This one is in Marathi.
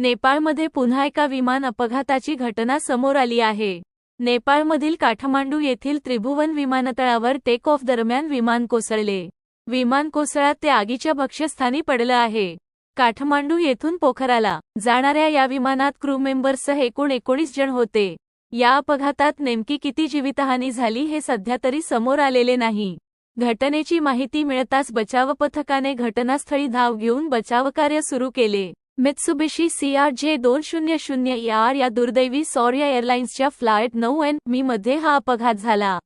नेपाळमध्ये पुन्हा एका विमान अपघाताची घटना समोर आली आहे. नेपाळमधील काठमांडू येथील त्रिभुवन विमानतळावर टेक ऑफ दरम्यान विमान कोसळले. विमान कोसळात ते आगीच्या भक्ष्यस्थानी पडलं आहे. काठमांडू येथून पोखराला जाणाऱ्या या विमानात क्रू मेंबर्ससह एकूण एकोणीस जण होते. या अपघातात नेमकी किती जीवितहानी झाली हे सध्या तरी समोर आलेले नाही. घटनेची माहिती मिळताच बचाव पथकाने घटनास्थळी धाव घेऊन बचावकार्य सुरू केले. मित्सुबिशी जे दोन शून्य शून्य आर या दुर्दैवी सौर्य एअरलाइन्सच्या फ्लाईट नऊ एन मी मध्ये हा अपघात झाला.